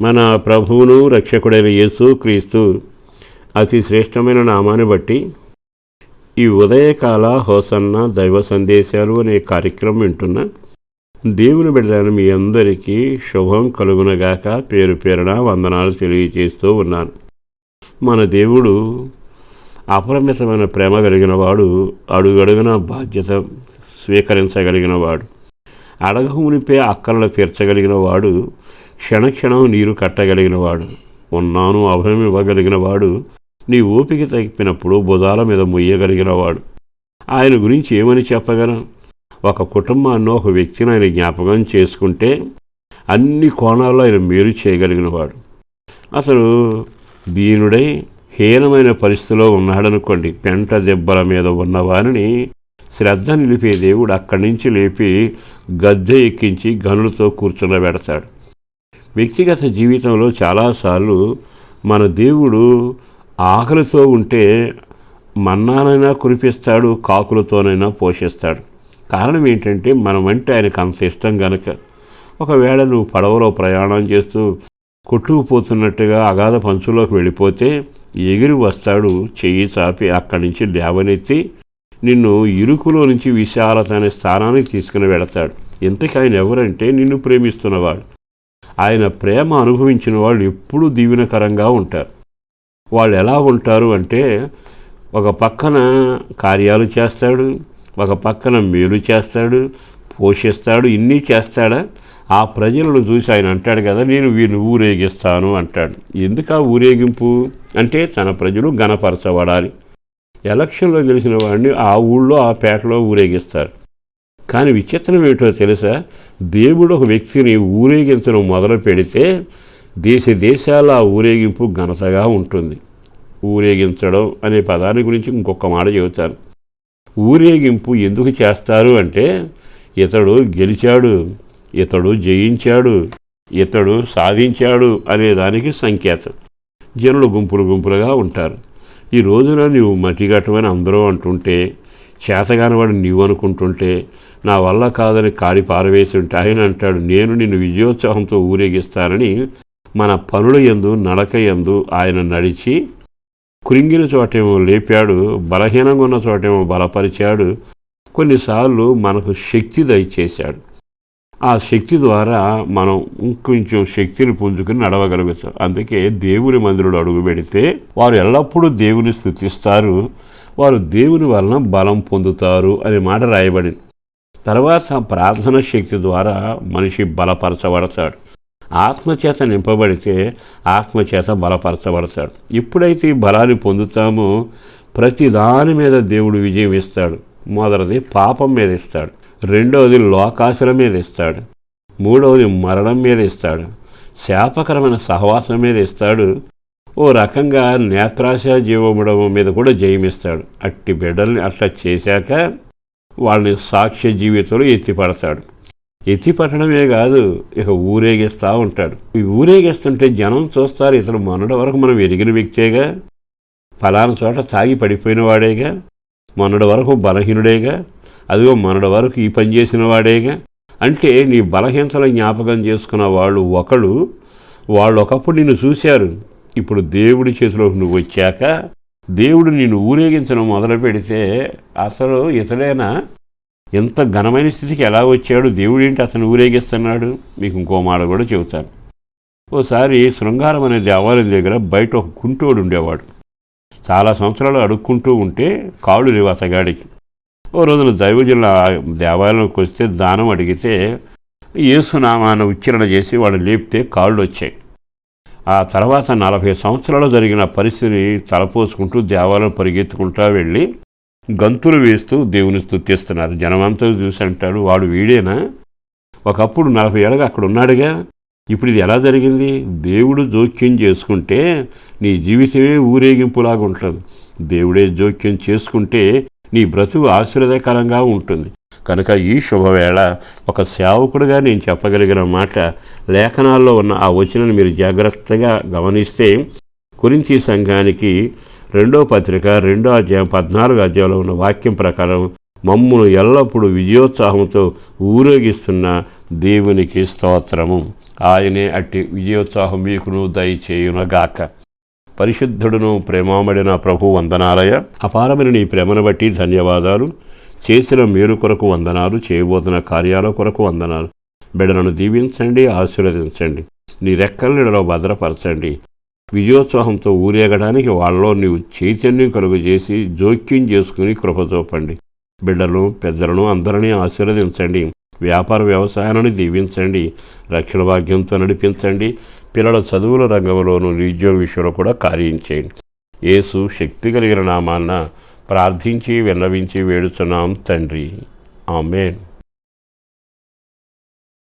మన ప్రభువును రక్షకుడైన యేసు క్రీస్తు అతి శ్రేష్టమైన నామాన్ని బట్టి ఈ ఉదయకాల హోసన్న దైవ సందేశాలు అనే కార్యక్రమం వింటున్న దేవుని బిడ్డలను మీ అందరికీ శుభం కలుగునగాక పేరు పేరున వందనాలు తెలియజేస్తూ ఉన్నాను. మన దేవుడు అపరిమితమైన ప్రేమ కలిగినవాడు అడుగడుగున బాధ్యత స్వీకరించగలిగినవాడు అడగమునిపే అక్కలను తీర్చగలిగిన వాడు క్షణక్షణం నీరు కట్టగలిగినవాడు. ఉన్నాను అభయం ఇవ్వగలిగినవాడు. నీ ఓపిక తప్పినప్పుడు భుజాల మీద మొయ్యగలిగినవాడు. ఆయన గురించి ఏమని చెప్పగలం? ఒక కుటుంబాన్ని ఒక వ్యక్తిని ఆయన జ్ఞాపకం చేసుకుంటే అన్ని కోణాల్లో ఆయన మేలు చేయగలిగినవాడు. అసలు దీనుడై హీనమైన పరిస్థితిలో ఉన్నాడనుకోండి. పెంట దెబ్బల మీద ఉన్న వారిని శ్రద్ధ నిలిపే దేవుడు అక్కడి నుంచి లేపి గద్దె ఎక్కించి గనులతో కూర్చుండబెడతాడు వ్యక్తిగత జీవితంలో చాలాసార్లు మన దేవుడు ఆకలితో ఉంటే మన్నానైనా కురిపిస్తాడు కాకులతోనైనా పోషిస్తాడు. కారణం ఏంటంటే మనం అంటే ఆయనకు అంత ఇష్టం గనక. ఒకవేళ నువ్వు పడవలో ప్రయాణం చేస్తూ కొట్టుకుపోతున్నట్టుగా అగాధ పంచులోకి వెళ్ళిపోతే ఎగిరి వస్తాడు చెయ్యి చాపి అక్కడి నుంచి లేవనెత్తి నిన్ను ఇరుకులో నుంచి విశాలత అనే స్థానానికి తీసుకుని వెళతాడు. ఇంతకీ ఆయన ఎవరంటే నిన్ను ప్రేమిస్తున్నవాడు. ఆయన ప్రేమ అనుభవించిన వాళ్ళు ఎప్పుడూ దీవెనకరంగా ఉంటారు. వాళ్ళు ఎలా ఉంటారు అంటే ఒక పక్కన కార్యాలు చేస్తాడు ఒక పక్కన మేలు చేస్తాడు పోషిస్తాడు ఇన్ని చేస్తాడా? ఆ ప్రజలను చూసి ఆయన అంటాడు కదా నేను వీరిని ఊరేగిస్తాను అంటాడు. ఎందుకు ఆ ఊరేగింపు? అంటే తన ప్రజలు గణపరచబడాలి. ఎలక్షన్లో గెలిచిన వాడిని ఆ ఊళ్ళో ఆ పేటలో ఊరేగిస్తారు. కానీ విచిత్రం ఏమిటో తెలుసా? దేవుడు ఒక వ్యక్తిని ఊరేగించడం మొదలు పెడితే దేశ దేశాల ఊరేగింపు ఘనతగా ఉంటుంది. ఊరేగించడం అనే పదాన్ని గురించి ఇంకొక మాట చెబుతాను. ఊరేగింపు ఎందుకు చేస్తారు అంటే ఇతడు గెలిచాడు ఇతడు జయించాడు ఇతడు సాధించాడు అనే దానికి సంకేతం. జనులు గుంపులు గుంపులుగా ఉంటారు. ఈ రోజున నీవు మట్టిగట్టమని అందరూ అంటుంటే చేతగానివాడు నీవు అనుకుంటుంటే నా వల్ల కాదని కాడి పారవేసి ఉంటే ఆయన అంటాడు నేను నిన్ను విజయోత్సాహంతో ఊరేగిస్తానని మన పనుల ఎందు నడక ఎందు ఆయన నడిచి కృంగిన చోటేమో లేపాడు బలహీనంగా ఉన్న చోటేమో బలపరిచాడు కొన్నిసార్లు మనకు శక్తి దయచేశాడు. ఆ శక్తి ద్వారా మనం ఇంకొంచెం శక్తిని పుంజుకుని నడవగలుగుతాం. అందుకే దేవుని మందిరుడు అడుగు పెడితే వారు ఎల్లప్పుడూ దేవుని స్థుతిస్తారు. వారు దేవుని వలన బలం పొందుతారు అనే మాట రాయబడింది. తర్వాత ప్రార్థన శక్తి ద్వారా మనిషి బలపరచబడతాడు. ఆత్మచేత నింపబడితే ఆత్మచేత బలపరచబడతాడు. ఎప్పుడైతే ఈ బలాన్ని పొందుతామో ప్రతి దాని మీద దేవుడు విజయం ఇస్తాడు. మొదటిది పాపం మీద ఇస్తాడు. రెండవది లోకాసుల మీద ఇస్తాడు. మూడవది మరణం మీద ఇస్తాడు. శాపకరమైన సహవాసం మీద ఇస్తాడు. ఓ రకంగా నేత్రాశ జీవముడం మీద కూడా జయమిస్తాడు. అట్టి బిడ్డల్ని అట్లా చేశాక వాళ్ళని సాక్ష్య జీవితంలో ఎత్తిపడతాడు. ఎత్తిపట్టడమే కాదు ఇక ఊరేగిస్తూ ఉంటాడు. ఈ ఊరేగిస్తుంటే జనం చూస్తారు ఇతను మొన్నటి వరకు మనం ఎరిగిన వ్యక్తేగా ఫలానా చోట తాగి పడిపోయిన వాడేగా మొన్నటి వరకు బలహీనుడేగా అదిగో మొన్నటి వరకు ఈ పని చేసిన వాడేగా. అంటే నీ బలహీనతల జ్ఞాపకం చేసుకున్న వాళ్ళు ఒకళ్ళు వాళ్ళు ఒకప్పుడు నిన్ను చూశారు. ఇప్పుడు దేవుడి చేతిలోకి నువ్వు వచ్చాక దేవుడు నిన్ను ఊరేగించడం మొదలు పెడితే అసలు ఇతడైనా? ఎంత ఘనమైన స్థితికి ఎలా వచ్చాడు? దేవుడు ఏంటి అతను ఊరేగిస్తున్నాడు? మీకు ఇంకో మాట కూడా చెబుతాను. ఓసారి శృంగారం అనే దేవాలయం దగ్గర బయట ఒక కుంటోడు ఉండేవాడు. చాలా సంవత్సరాలు అడుక్కుంటూ ఉంటే కాళ్ళు లేవు అతగాడికి. ఓ రోజున దైవజనుల దేవాలయంలోకి వస్తే దానం అడిగితే ఏసునామాన ఉచ్చారణ చేసి వాడు లేపితే కాళ్ళు వచ్చాయి. ఆ తర్వాత నలభై సంవత్సరాలు జరిగిన పరిస్థితిని తలపోసుకుంటూ దేవాలయం పరిగెత్తుకుంటూ వెళ్ళి గంతులు వేస్తూ దేవుని స్థుతిస్తున్నారు జనమంతా చూసి అంటాడు వాడు వీడేనా? ఒకప్పుడు నలభై ఏళ్ళగా అక్కడ ఉన్నాడుగా. ఇప్పుడు ఇది ఎలా జరిగింది? దేవుడు జోక్యం చేసుకుంటే నీ జీవితమే ఊరేగింపులాగా ఉంటుంది. దేవుడే జోక్యం చేసుకుంటే నీ బ్రతుకు ఆశీర్వదకరంగా ఉంటుంది. కనుక ఈ శుభవేళ ఒక సేవకుడుగా నేను చెప్పగలిగిన మాట లేఖనాల్లో ఉన్న ఆ వచనాన్ని మీరు జాగ్రత్తగా గమనిస్తే కురించి సంఘానికి రెండో పత్రిక రెండో అధ్యాయం పద్నాలుగు అధ్యాయంలో ఉన్న వాక్యం ప్రకారం మమ్మును ఎల్లప్పుడూ విజయోత్సాహంతో ఊరేగిస్తున్న దేవునికి స్తోత్రము. ఆయనే అట్టి విజయోత్సాహం మీకును దయచేయునగాక. పరిశుద్ధుడును ప్రేమామడిన ప్రభు వందనాలయ. అపారమైన నీ ప్రేమను బట్టి ధన్యవాదాలు. చేసిన మేలు కొరకు వందనాలు చేయబోతున్న కార్యాల కొరకు వందనాలు. బిడలను దీవించండి ఆశీర్వదించండి. నీ రెక్కల నీడలో భద్రపరచండి. విజయోత్సాహంతో ఊరేగడానికి వాళ్ళలో నీవు చైతన్యం కలుగజేసి జోక్యం చేసుకుని కృప చూపండి. బిడ్డలను పెద్దలను అందరినీ ఆశీర్వదించండి. వ్యాపార వ్యవసాయాలను దీవించండి. రక్షణ భాగ్యంతో నడిపించండి. పిల్లల చదువుల రంగంలోనూ నిరుద్యోగ విషయంలో కూడా కార్యం చేయండి. ఏసు శక్తి కలిగిన నామాన్న ప్రార్థించి విన్నవించి వేడుచున్నాం తండ్రి. ఆమెన్.